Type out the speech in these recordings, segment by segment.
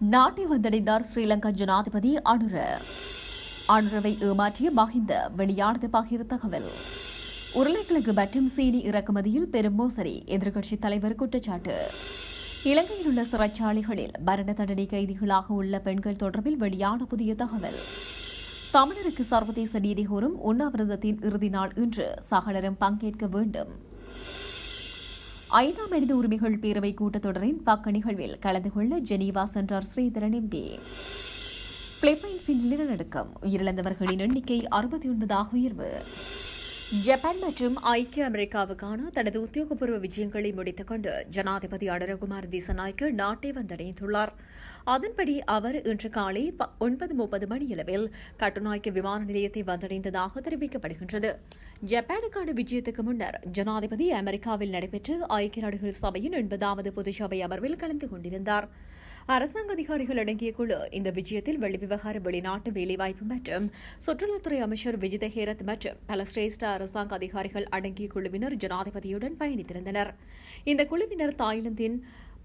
நாட்டை வந்தடைந்தார் ஸ்ரீலங்கா ஜனாதிபதி அனுர. அனுரவை ஏமாற்றிய மஹிந்த வெளியானது பகிர் தகவல். உருளைக்கிழங்கு மற்றும் சீனி இறக்குமதியில் பெரும் மோசடி எதிர்க்கட்சித் தலைவர் குற்றச்சாட்டு. இலங்கையில் உள்ள சிறைச்சாலைகளில் மரண தண்டனை கைதிகளாக உள்ள பெண்கள் தொடர்பில் வெளியான புதிய தகவல். தமிழருக்கு சர்வதேச நீதி கோரும் உண்ணாவிரதத்தின் இறுதி நாள் இன்று சகலரும் பங்கேற்க வேண்டும். ஐநா மனித உரிமைகள் பேரவை கூட்டத்தொடரின் பக்க நிகழ்வில் கலந்து கொள்ள ஜெனீவா சென்றார் ஸ்ரீதரன் எம்பி பிலிப்பைன்ஸின் நிலநடுக்கம். உயிரிழந்தவர்களின் எண்ணிக்கை அறுபத்தி ஒன்பதாக உயர்வு. ஜப்பான் மற்றும் ஐக்கிய அமெரிக்காவுக்கான தனது உத்தியோகபூர்வ விஜயங்களை முடித்துக் கொண்டு ஜனாதிபதி அடரகுமார் திசநாய்க்கு நாட்டை வந்தடைந்துள்ளார். அதன்படி அவர் இன்று காலை ஒன்பது முப்பது மணியளவில் கட்டுநாய்க்கு விமான நிலையத்தை வந்தடைந்ததாக தெரிவிக்கப்படுகின்றது. ஜப்பானுக்கான விஜயத்துக்கு முன்னர் ஜனாதிபதி அமெரிக்காவில் நடைபெற்ற ஐக்கிய நாடுகள் சபையின் எண்பதாவது பொதுச்சபை அமர்வில் கலந்து கொண்டிருந்தார். அரசாங்க அதிகாரிகள் அடங்கிய குழு இந்த விஜயத்தில் வெளிவிவகார வெளிநாட்டு வேலைவாய்ப்பு மற்றும் சுற்றுலாத்துறை அமைச்சர் விஜித ஹேரத் மற்றும் பல சிரேஷ்ட அரசாங்க அதிகாரிகள் அடங்கிய குழுவினர் ஜனாதிபதியுடன் பயணித்திருந்தனர். இந்த குழுவினர் தாய்லாந்தின்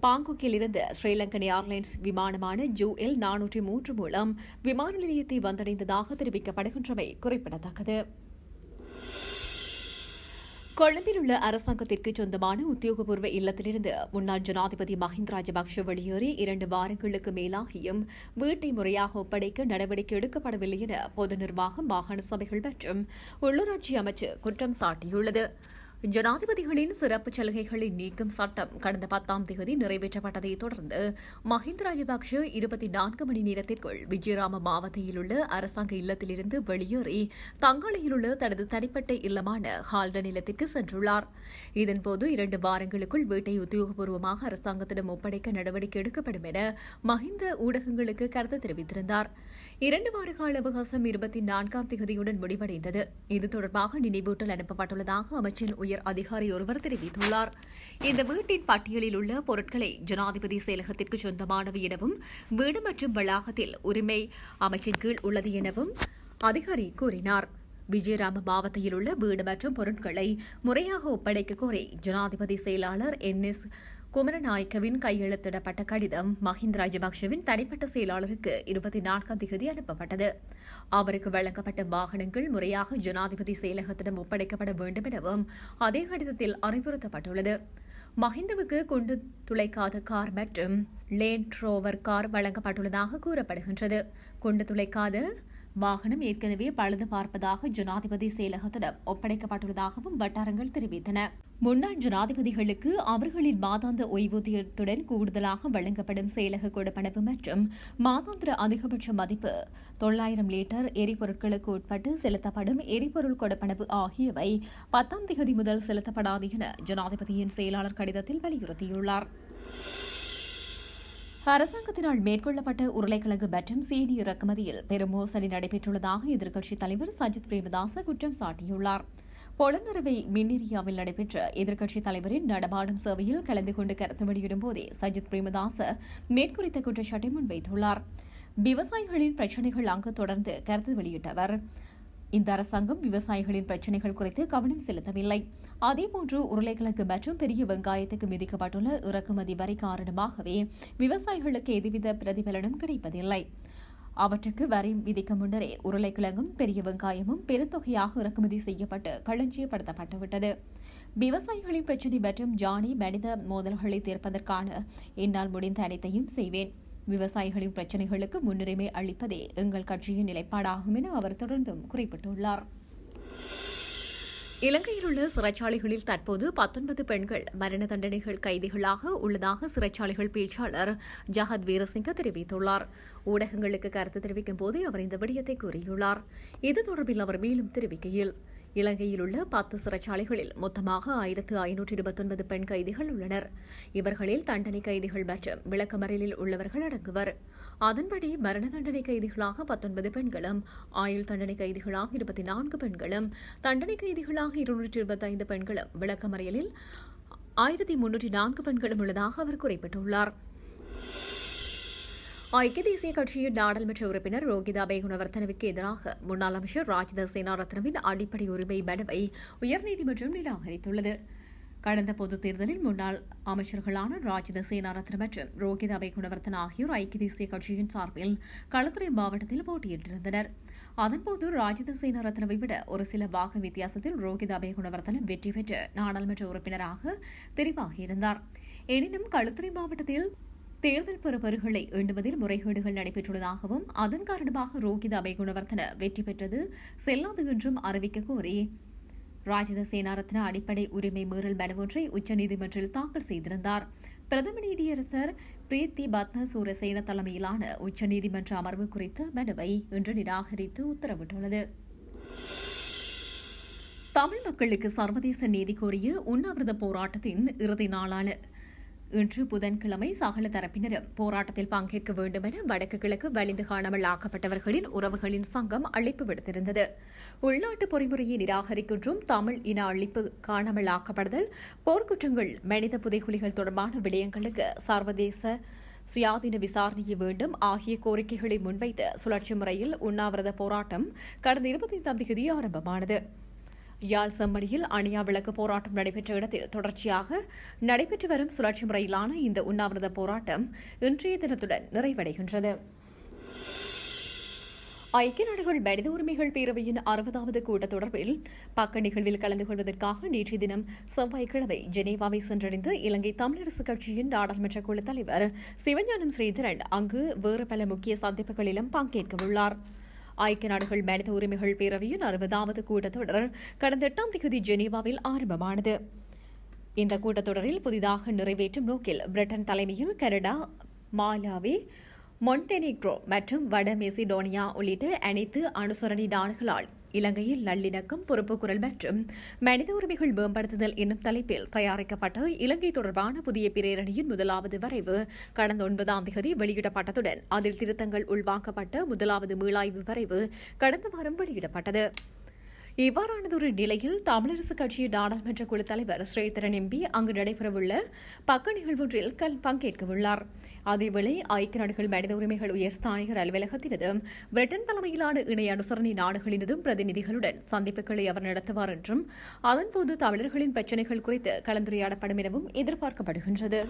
பாங்குக்கிலிருந்து ஸ்ரீலங்கன் ஏர்லைன்ஸ் விமானமான ஜூ எல் நானூற்றி மூன்று மூலம் விமான நிலையத்தை வந்தடைந்ததாக தெரிவிக்கப்படுகின்றமை குறிப்பிடத்தக்கது. கொழும்பில் உள்ள அரசாங்கத்திற்கு சொந்தமான உத்தியோகபூர்வ இல்லத்திலிருந்து முன்னாள் ஜனாதிபதி மஹிந்த ராஜபக்ஷ வெளியேறி இரண்டு வாரங்களுக்கு மேலாகியும் வீட்டை முறையாக ஒப்படைக்க நடவடிக்கை எடுக்கப்படவில்லை என பொது நிர்வாகம் மாகாண சபைகள் மற்றும் உள்ளூராட்சி அமைச்சு குற்றம் சாட்டியுள்ளது. ஜனாதிபதிகளின் சிறப்பு சலுகைகளை நீக்கும் சட்டம் கடந்த பத்தாம் தேதி நிறைவேற்றப்பட்டதை தொடர்ந்து மஹிந்த ராஜபக்ஷ இருபத்தி நான்கு மணி நேரத்திற்குள் விஜயராம மாவட்டத்தில் உள்ள அரசாங்க இல்லத்திலிருந்து வெளியேறி தங்காலையில் உள்ள தனது தனிப்பட்ட இல்லமான ஹால்டன் இல்லத்திற்கு சென்றுள்ளார். இதன்போது இரண்டு வாரங்களுக்குள் வீட்டை உத்தியோகபூர்வமாக அரசாங்கத்திடம் ஒப்படைக்க நடவடிக்கை எடுக்கப்படும் என மஹிந்த ஊடகங்களுக்கு கருத்து தெரிவித்திருந்தார். இரண்டு வார கால அவகாசம் இருபத்தி நான்காம் தேதியுடன் முடிவடைந்தது. இது தொடர்பாக நினைவூட்டல் அனுப்பப்பட்டுள்ளதாக அமைச்சின் உயர் அதிகாரி ஒருவர் தெரிவித்துள்ளார். இந்த வீட்டின் பட்டியலில் உள்ள பொருட்களை ஜனாதிபதி செயலகத்திற்கு சொந்தமானவை எனவும் வீடு மற்றும் வளாகத்தில் உரிமை அமைச்சின் கீழ் உள்ளது எனவும் அதிகாரி கூறினார். விஜயராம மாவட்டத்தில் உள்ள வீடு மற்றும் பொருட்களை முறையாக ஒப்படைக்க கோரி ஜனாதிபதி செயலாளர் என் எஸ் குமரநாயக்கவின் கையெழுத்திடப்பட்ட கடிதம் மஹிந்த ராஜபக்ஷவின் தனிப்பட்ட செயலாளருக்கு இருபத்தி நான்காம் தேதி அனுப்பப்பட்டது. அவருக்கு வழங்கப்பட்ட வாகனங்கள் முறையாக ஜனாதிபதி செயலகத்திடம் ஒப்படைக்கப்பட வேண்டும் எனவும் அதே கடிதத்தில் அறிவுறுத்தப்பட்டுள்ளது. மஹிந்தவுக்கு குண்டு துளைக்காத கார் மற்றும் லேண்ட் ரோவர் கார் வழங்கப்பட்டுள்ளதாக கூறப்படுகின்றது. குண்டு துளைக்காத வாகனம் ஏற்கனவே பழுது பார்ப்பதாக ஜனாதிபதி செயலகத்திடம் ஒப்படைக்கப்பட்டுள்ளதாகவும் வட்டாரங்கள் தெரிவித்தன. முன்னாள் ஜனாதிபதிகளுக்கு அவர்களின் மாதாந்த ஓய்வூதியத்துடன் கூடுதலாக வழங்கப்படும் செயலக கொடுப்பனவு மற்றும் மாதாந்திர அதிகபட்ச மதிப்பு தொள்ளாயிரம் லிட்டர் எரிபொருட்களுக்கு உட்பட்டு செலுத்தப்படும் எரிபொருள் கொடுப்பனவு ஆகியவை பத்தாம் தேதி முதல் செலுத்தப்படாது என ஜனாதிபதியின் செயலாளர் கடிதத்தில் வலியுறுத்தியுள்ளார். அரசாங்கத்தினால் மேற்கொள்ளப்பட்ட உருளைக்கிழங்கு மற்றும் சீனி இறக்குமதியில் பெரும் மோசடி நடைபெற்றுள்ளதாக எதிர்க்கட்சித் தலைவர் சஜித் பிரேமதாச குற்றம் சாட்டியுள்ளார். பொலனறுவை மின்னிரியாவில் நடைபெற்ற எதிர்க்கட்சித் தலைவரின் நடமாடும் சேவையில் கலந்து கொண்டு கருத்து வெளியிடும் போதே சஜித் பிரேமதாச மேற்குறித்த குற்றச்சாட்டை முன்வைத்துள்ளார். விவசாயிகளின் பிரச்சினைகள் அங்கு தொடர்ந்து கருத்து வெளியிட்டவர். இந்த அரசாங்கம் விவசாயிகளின் பிரச்சினைகள் குறித்து கவனம் செலுத்தவில்லை. அதேபோன்று உருளைக்கிழங்கு மற்றும் பெரிய வெங்காயத்துக்கு விதிக்கப்பட்டுள்ள இறக்குமதி வரி காரணமாகவே விவசாயிகளுக்கு எதுவித பிரதிபலனும் கிடைப்பதில்லை. அவற்றுக்கு வரி விதிக்க முன்னரே உருளைக்கிழங்கும் பெரிய வெங்காயமும் பெருந்தொகையாக இறக்குமதி செய்யப்பட்டு களஞ்சியப்படுத்தப்பட்டுவிட்டது. விவசாயிகளின் பிரச்சினை மற்றும் ஜானி மனித மோதல்களை தீர்ப்பதற்கான என்னால் முடிந்த அனைத்தையும் செய்வேன். விவசாயிகளின் பிரச்சினைகளுக்கு முன்னுரிமை அளிப்பதே எங்கள் கட்சியின் நிலைப்பாடாகும் என அவர் தொடர்ந்தும் குறிப்பிட்டுள்ளார். இலங்கையில் உள்ள சிறைச்சாலைகளில் தற்போது பத்தொன்பது பெண்கள் மரண தண்டனைகள் கைதிகளாக உள்ளதாக சிறைச்சாலைகள் பேச்சாளர் ஜஹத் வீரசிங்க தெரிவித்துள்ளார். ஊடகங்களுக்கு கருத்து தெரிவிக்கும் போது அவர் இந்த விடயத்தை கூறியுள்ளார். இது தொடர்பில் அவர் மேலும் தெரிவிக்கையில் இலங்கையில் உள்ள பத்து சிறைச்சாலைகளில் மொத்தமாக ஆயிரத்து ஐநூற்று இருபத்தொன்பது பெண் கைதிகள் உள்ளனர். இவர்களில் தண்டனை கைதிகள் மற்றும் விளக்கமறியலில் உள்ளவர்கள் அடங்குவர். அதன்படி மரண தண்டனை கைதிகளாக பத்தொன்பது பெண்களும் ஆயுள் தண்டனை கைதிகளாக இருபத்தி நான்கு பெண்களும் தண்டனை கைதிகளாக இருநூற்றி இருபத்தைந்து பெண்களும் விளக்கமறியலில் ஆயிரத்தி முன்னூற்றி நான்கு பெண்களும் உள்ளதாக அவர் குறிப்பிட்டுள்ளார். ஐக்கிய தேசிய கட்சியின் நாடாளுமன்ற உறுப்பினர் ரோகிதா பேகுணவர்த்தனவிற்கு எதிராக முன்னாள் அமைச்சர் ராஜித சேனாரத்னவின் அடிப்படை உரிமை மனுவை உயர்நீதிமன்றம் நிராகரித்துள்ளது. கடந்த பொதுத் தேர்தலில் முன்னாள் அமைச்சர்களான ராஜித சேனாரத்ன மற்றும் ரோகித அபயகுணவர்த்தன் ஆகியோர் ஐக்கிய தேசிய கட்சியின் சார்பில் களத்துறை மாவட்டத்தில் போட்டியிட்டிருந்தனர். அதன்போது ராஜித சேனாரத்னவை விட ஒரு சில வாக்கு வித்தியாசத்தில் ரோகித அபயகுணவர்த்தன வெற்றி பெற்று நாடாளுமன்ற உறுப்பினராக தெரிவாகியிருந்தார். எனினும் களுத்துறை மாவட்டத்தில் தேர்தல் பெறுபவர்களை எண்ணுவதில் முறைகேடுகள் நடைபெற்றுள்ளதாகவும் அதன் காரணமாக ரோகித அபயகுணவர்த்தன வெற்றி பெற்றது செல்லாது என்றும் அறிவிக்க கோரி. ராஜித சேனாரத்ன அடிப்படை உரிமை மீறல் மனு ஒன்றை உச்சநீதிமன்றில் தாக்கல் செய்திருந்தார். பிரதம நீதியரசர் பிரீத்தி பத்ம சூரசேன தலைமையிலான உச்சநீதிமன்ற அமர்வு குறித்த மனுவை இன்று நிராகரித்து உத்தரவிட்டுள்ளது. தமிழ் மக்களுக்கு சர்வதேச நீதி கோரிய உண்ணாவிரத போராட்டத்தின் இறுதி நாளான இன்று புதன்கிழமை சகல தரப்பினரும் போராட்டத்தில் பங்கேற்க வேண்டும் என வடக்கு கிழக்கு வலிந்து காணாமல் ஆக்கப்பட்டவர்களின் உறவுகளின் சங்கம் அழைப்பு விடுத்திருந்தது. உள்நாட்டு பொறிமுறையை நிராகரிக்கின்றும் தமிழ் இன அழிப்பு காணாமல் ஆக்கப்படுதல் போர்க்குற்றங்கள் மனித புதைகுலிகள் தொடர்பான விடயங்களுக்கு சர்வதேச சுயாதீன விசாரணையை வேண்டும். ஆகிய கோரிக்கைகளை முன்வைத்து சுழற்சி முறையில் உண்ணாவிரத போராட்டம் கடந்த இருபத்தைந்தாம் தேதி ஆரம்பமானது. யாழ் செம்மணியில் அணியா விளக்கு போராட்டம் நடைபெற்ற இடத்தில் தொடர்ச்சியாக நடைபெற்று வரும் சுழற்சி முறையிலான இந்த உண்ணாவிரத போராட்டம் இன்றைய தினத்துடன் நிறைவடைகின்றது. ஐக்கிய நாடுகள் மனித உரிமைகள் பேரவையின் அறுபதாவது கூட்டத் தொடர்பில் பக்க நிகழ்வில் கலந்து கொள்வதற்காக நேற்றைய தினம் செவ்வாய்க்கிழமை ஜெனீவாவை சென்றடைந்து இலங்கை தமிழரசு கட்சியின் நாடாளுமன்ற குழு தலைவர் சிவஞானம் ஸ்ரீதரன் அங்கு வேறு பல முக்கிய சந்திப்புகளிலும் பங்கேற்கவுள்ளார். ஐக்கிய நாடுகள் மனித உரிமைகள் பேரவையின் அறுபதாவது கூட்டத்தொடர் கடந்த எட்டாம் தேதி ஜெனீவாவில் ஆரம்பமானது. இந்த கூட்டத்தொடரில் புதிதாக நிறைவேற்றும் நோக்கில் பிரிட்டன் தலைமையில் கனடா மாலாவி மொண்டெனிக்ரோ மற்றும் வட மெசிடோனியா உள்ளிட்ட அனைத்து அனுசரணி நாடுகளால் இலங்கையில் நல்லிணக்கம் பொறுப்புக்குரல் மற்றும் மனித உரிமைகள் மேம்படுத்துதல் என்னும் தலைப்பில் தயாரிக்கப்பட்ட இலங்கை தொடர்பான புதிய பிரேரணியின் முதலாவது வரைவு கடந்த ஒன்பதாம் தேதி வெளியிடப்பட்டதுடன் அதில் திருத்தங்கள் உள்வாங்கப்பட்ட முதலாவது மீளாய்வு வரைவு கடந்த வாரம் வெளியிடப்பட்டது. இவ்வாறானதொரு நிலையில் தமிழரசுக் கட்சியின் நாடாளுமன்ற குழு தலைவர் ஸ்ரீதரன் எம்பி அங்கு நடைபெறவுள்ள பக்க நிகழ்வொன்றில் கல் பங்கேற்கவுள்ளார். அதேவேளை ஐக்கிய நாடுகள் மனித உரிமைகள் உயர் ஸ்தானிகர் அலுவலகத்தினதும் பிரிட்டன் தலைமையிலான இணை அனுசரணை நாடுகளினதும் பிரதிநிதிகளுடன் சந்திப்புகளை அவர் நடத்துவார் என்றும் அதன்போது தமிழர்களின் பிரச்சினைகள் குறித்து கலந்துரையாடப்படும் எனவும் எதிர்பார்க்கப்படுகின்றது.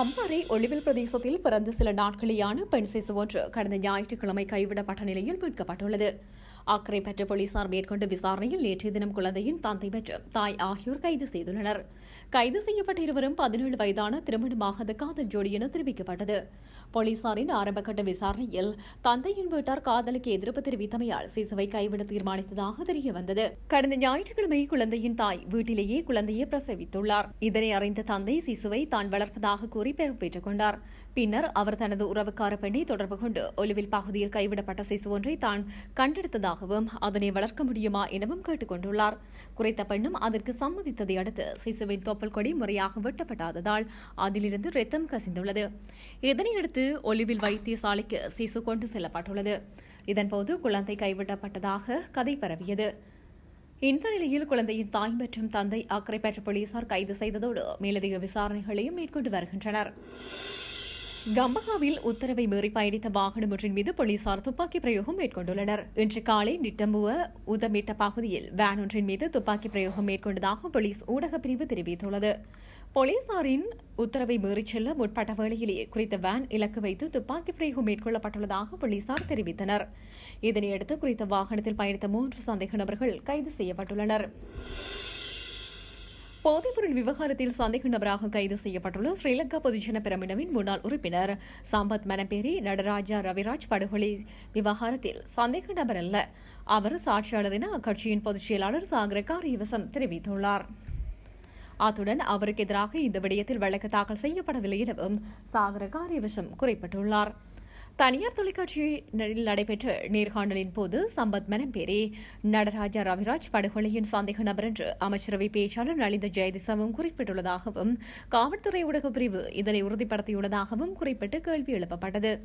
அம்பாறை ஒளிவில் பிரதேசத்தில் பிறந்த சில நாட்களேயான பெண் சிசு ஒன்று கடந்த ஞாயிற்றுக்கிழமை கைவிடப்பட்ட நிலையில் மீட்கப்பட்டுள்ளது. அக்கறை பெற்ற போலீசார் மேற்கொண்ட விசாரணையில் நேற்றைய தினம் குழந்தையின் தந்தை மற்றும் தாய் ஆகியோர் கைது செய்துள்ளனர். கைது செய்யப்பட்ட இருவரும் பதினேழு வயதான திருமணமாகாத காதல் ஜோடி என தெரிவிக்கப்பட்டது. போலீசாரின் ஆரம்பகட்ட விசாரணையில் தந்தையின் வீட்டார் காதலுக்கு எதிர்ப்பு தெரிவித்தமையால் சிசுவை கைவிட தீர்மானித்ததாக தெரிய வந்தது கடந்த ஞாயிற்றுக்கிழமை குழந்தையின் தாய் வீட்டிலேயே குழந்தையை பிரசவித்துள்ளார். இதனை அறிந்த தந்தை சிசுவை தான் வளர்ப்பதாக கூறி பெற்றுக் கொண்டார். பின்னர் அவர் தனது உறவுக்கார பெண்ணை தொடர்பு கொண்டு ஒலிவில் பகுதியில் கைவிடப்பட்ட சிசு ஒன்றை தான் கண்டெடுத்ததாகவும் அதனை வளர்க்க முடியுமா எனவும் கேட்டுக் கொண்டுள்ளார் பெண்ணும் அதற்கு சம்மதித்ததை அடுத்து சிசுவின் தொப்பல் கொடி முறையாக வெட்டப்படாததால் அதிலிருந்து ரத்தம் கசிந்துள்ளது. இதனையடுத்து ஒலிவில் வைத்தியசாலைக்கு சிசு கொண்டு செல்லப்பட்டுள்ளது. இதன்போது குழந்தை கைவிடப்பட்டதாக கதை பரவியது. இந்த நிலையில் குழந்தையின் தாய் மற்றும் தந்தை அக்கறை பெற்ற போலீசார் கைது செய்ததோடு மேலதிக விசாரணைகளையும் மேற்கொண்டு வருகின்றனர். கம்பகாவில் உத்தரவை மீறி பயணித்த வாகனம் ஒன்றின் மீது போலீசார் துப்பாக்கி பிரயோகம் மேற்கொண்டுள்ளனர். இன்று காலை நிட்டம்புவ உதமிட்ட பகுதியில் வேன் ஒன்றின் மீது துப்பாக்கி பிரயோகம் மேற்கொண்டதாக போலீஸ் ஊடகப் பிரிவு தெரிவித்துள்ளது. போலீசாரின் உத்தரவை மீறிச் செல்ல முற்பட்ட வேளையிலேயே குறித்த வேன் இலக்கு வைத்து துப்பாக்கி பிரயோகம் மேற்கொள்ளப்பட்டுள்ளதாக போலீசார் தெரிவித்தனர். இதனையடுத்து குறித்த வாகனத்தில் பயணித்த மூன்று சந்தேக நபர்கள் கைது செய்யப்பட்டுள்ளனர். போதைப்பொருள் விவகாரத்தில் சந்தேக நபராக கைது செய்யப்பட்டுள்ள ஸ்ரீலங்கா பொதுஜன பிரமிடவின் முன்னாள் உறுப்பினர் சம்பத் மனப்பேரி நடராஜா ரவிராஜ் படுகொலை விவகாரத்தில் சந்தேக நபர் அல்ல. அவர் சாட்சியாளர் என அக்கட்சியின் பொதுச் செயலாளர் சாகரகார் காரியவசம் தெரிவித்துள்ளார். அத்துடன் அவருக்கு எதிராக இந்த விடயத்தில் வழக்கு தாக்கல் செய்யப்படவில்லை எனவும் சாகரகார் இவசம் குறிப்பிட்டுள்ளார். தனியார் தொலைக்காட்சியில் நடைபெற்ற நேர்காணலின் போது சம்பத் மனம்பேரி நடராஜா ரவிராஜ் படுகொலையின் சந்தேக நபர் என்று அமைச்சரவை பேச்சாளர் நலிந்த ஜெயதிசவும் குறிப்பிட்டுள்ளதாகவும் காவல்துறை ஊடகப் பிரிவு இதனை உறுதிப்படுத்தியுள்ளதாகவும் குறிப்பிட்டு கேள்வி எழுப்பப்பட்டது.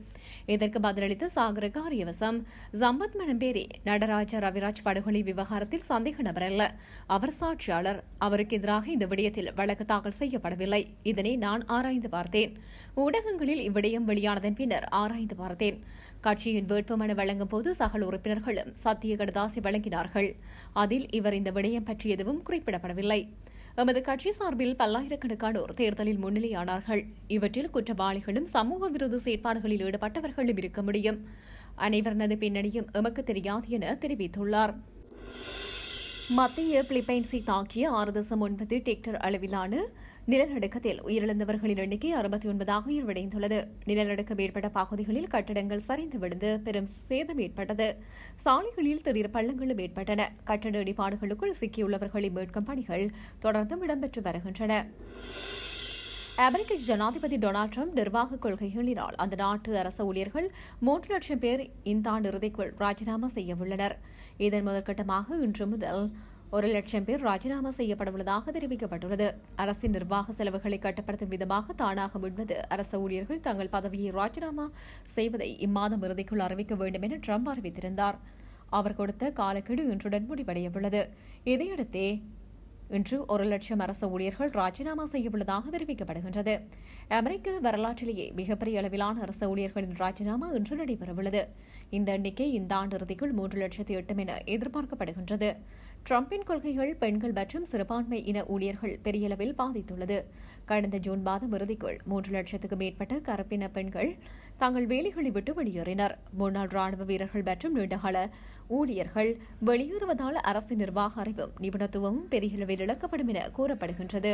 இதற்கு பதிலளித்த சாகர காரியவசம் சம்பத் மனம்பேரி நடராஜா ரவிராஜ் படுகொலை விவகாரத்தில் சந்தேக நபர் அல்ல. அவர் சாட்சியாளர். அவருக்கு எதிராக இந்த விடயத்தில் வழக்கு தாக்கல் செய்யப்படவில்லை. இதனை நான் ஆராய்ந்து பார்த்தேன். ஊடகங்களில் இவ்விடயம் வெளியானதன் பின்னர் ஆராய்ந்து பார்த்தேன் கட்சியின் வேட்புமனு வழங்கும் போது சகல உறுப்பினர்களும் சத்திய கடதாசி வழங்கினார்கள். அதில் இவர் இந்த விடயம் பற்றி எதுவும் குறிப்பிடப்படவில்லை. எமது கட்சி சார்பில் பல்லாயிரக்கணக்கானோர் தேர்தலில் முன்னிலையானார்கள். இவற்றில் குற்றவாளிகளும் சமூக விரோத செயற்பாடுகளில் ஈடுபட்டவர்களும் இருக்க முடியும். அனைவரது பின்னணியும் எமக்கு தெரியாது என தெரிவித்துள்ளார். மத்திய பிலிப்பைன்ஸை தாக்கிய ஆறு தசம் ஒன்பது டெக்டர் அளவிலான நிலநடுக்கத்தில் உயிரிழந்தவர்களின் எண்ணிக்கை அறுபத்தி ஒன்பதாக உயர்வடைந்துள்ளது. நிலநடுக்கம் ஏற்பட்ட பகுதிகளில் கட்டடங்கள் சரிந்து விழுந்து பெரும் சேதம் ஏற்பட்டது. சாலைகளில் திடீர் பள்ளங்களும் ஏற்பட்டன. கட்டட இடிபாடுகளுக்குள் சிக்கியுள்ளவர்களை மீட்கும் பணிகள் தொடர்ந்தும் இடம்பெற்று வருகின்றன. அமெரிக்க ஜனாதிபதி டொனால்ட் ட்ரம்ப் நிர்வாக கொள்கைகளினால் அந்த நாட்டு அரசு ஊழியர்கள் மூன்று லட்சம் பேர் இந்த ஆண்டு இறுதிக்குள் ராஜினாமா செய்ய உள்ளனர். இதன் முதற்கட்டமாக இன்று முதல் ஒரு லட்சம் பேர் ராஜினாமா செய்யப்படவுள்ளதாக தெரிவிக்கப்பட்டுள்ளது. அரசின் நிர்வாக செலவுகளை கட்டுப்படுத்தும் விதமாக தானாக முன்வது அரசு ஊழியர்கள் தங்கள் பதவியை ராஜினாமா செய்வதை இம்மாதம் இறுதிக்குள் அறிவிக்க வேண்டும் என ட்ரம்ப் அறிவித்திருந்தார். அவர் கொடுத்த காலக்கெடு இன்றுடன் முடிவடையவுள்ளது. இதையடுத்தே இன்று ஒரு லட்சம் அரசு ஊழியர்கள் ராஜினாமா செய்யவுள்ளதாக தெரிவிக்கப்படுகின்றது. அமெரிக்க வரலாற்றிலேயே மிகப்பெரிய அளவிலான அரசு ஊழியர்களின் ராஜினாமா இன்று நடைபெறவுள்ளது. இந்த எண்ணிக்கை இந்த ஆண்டு இறுதிக்குள் மூன்று லட்சத்து எட்டும் என எதிர்பார்க்கப்படுகின்றது. டிரம்பின் கொள்கைகள் பெண்கள் மற்றும் சிறுபான்மை இன ஊழியர்கள் பெரியளவில் பாதித்துள்ளது. கடந்த ஜூன் மாதம் இறுதிக்குள் மூன்று லட்சத்துக்கு மேற்பட்ட கருப்பின பெண்கள் தங்கள் வேலைகளை விட்டு வெளியேறினர். முன்னாள் ராணுவ வீரர்கள் மற்றும் நீண்டகால ஊழியர்கள் வெளியேறுவதால் அரசு நிர்வாக அறிவும் நிபுணத்துவமும் பெரியளவில் இழக்கப்படும் என கூறப்படுகின்றது.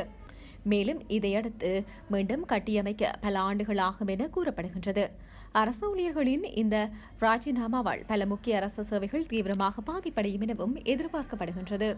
மேலும் இதையடுத்து மீண்டும் கட்டியமைக்க பல ஆண்டுகள் ஆகும் என கூறப்படுகின்றது. அரசு ஊழியர்களின் இந்த ராஜினாமாவால் பல முக்கிய அரசு சேவைகள் தீவிரமாக பாதிப்படையும் எனவும் எதிர்பார்க்கப்படுகின்றது.